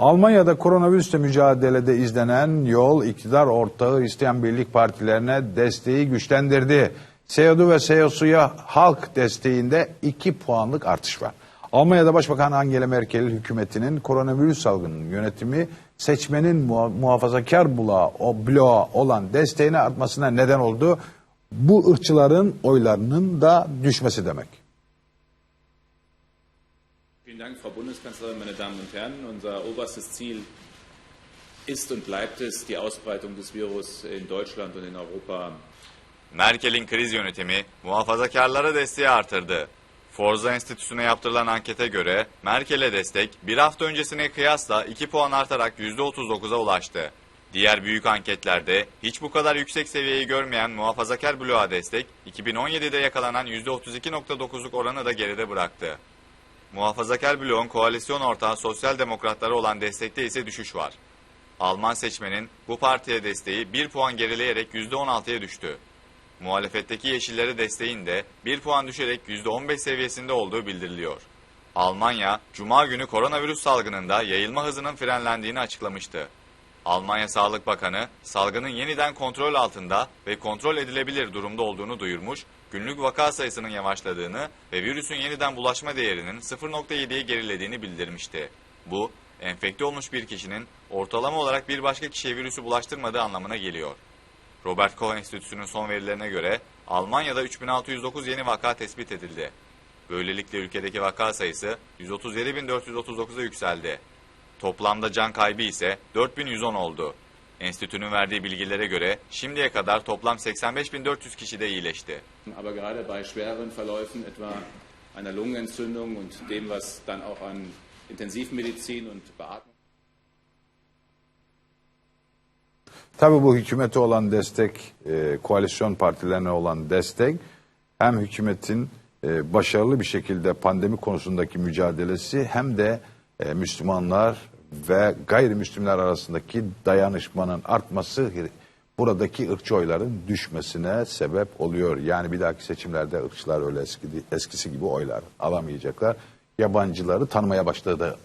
Almanya'da koronavirüsle mücadelede izlenen yol iktidar ortağı isteyen birlik partilerine desteği güçlendirdi. CDU ve CSU'ya halk desteğinde 2 puanlık artış var. Almanya'da Başbakan Angela Merkel hükümetinin koronavirüs salgının yönetimi seçmenin muha- muhafazakar bulağı, o bloğa olan desteğini artmasına neden oldu. Bu ırkçıların oylarının da düşmesi demek. Vielen Dank, Frau Bundeskanzlerin, meine Damen und Herren. Unser oberstes Ziel ist und bleibt es, die Ausbreitung des Virus in Deutschland und in Europa Merkel'in kriz yönetimi muhafazakarlara desteği artırdı. Forza Enstitüsü'ne yaptırılan ankete göre Merkel'e destek bir hafta öncesine kıyasla 2 puan artarak %39'a ulaştı. Diğer büyük anketlerde hiç bu kadar yüksek seviyeyi görmeyen muhafazakar bloğa destek 2017'de yakalanan %32.9'luk oranı da geride bıraktı. Muhafazakar bloğun koalisyon ortağı sosyal demokratlara olan destekte ise düşüş var. Alman seçmenin bu partiye desteği 1 puan gerileyerek %16'ya düştü. Muhalefetteki Yeşillere desteğin de 1 puan düşerek %15 seviyesinde olduğu bildiriliyor. Almanya, Cuma günü koronavirüs salgınında yayılma hızının frenlendiğini açıklamıştı. Almanya Sağlık Bakanı, salgının yeniden kontrol altında ve kontrol edilebilir durumda olduğunu duyurmuş, günlük vaka sayısının yavaşladığını ve virüsün yeniden bulaşma değerinin 0.7'ye gerilediğini bildirmişti. Bu, enfekte olmuş bir kişinin ortalama olarak bir başka kişiye virüsü bulaştırmadığı anlamına geliyor. Robert Koch Enstitüsü'nün son verilerine göre Almanya'da 3609 yeni vaka tespit edildi. Böylelikle ülkedeki vaka sayısı 137.439'a yükseldi. Toplamda can kaybı ise 4110 oldu. Enstitünün verdiği bilgilere göre şimdiye kadar toplam 85.400 kişi de iyileşti. aber gerade bei schwereren Verläufen, etwa einer Lungenentzündung und dem, was dann auch an Intensivmedizin und Beatmung Tabii bu hükümete olan destek, e, koalisyon partilerine olan destek hem hükümetin e, başarılı bir şekilde pandemi konusundaki mücadelesi hem de e, Müslümanlar ve gayrimüslimler arasındaki dayanışmanın artması buradaki ırkçı oyların düşmesine sebep oluyor. Yani bir dahaki seçimlerde ırkçılar öyle eski, eskisi gibi oylar alamayacaklar. Yabancıları tanımaya başladı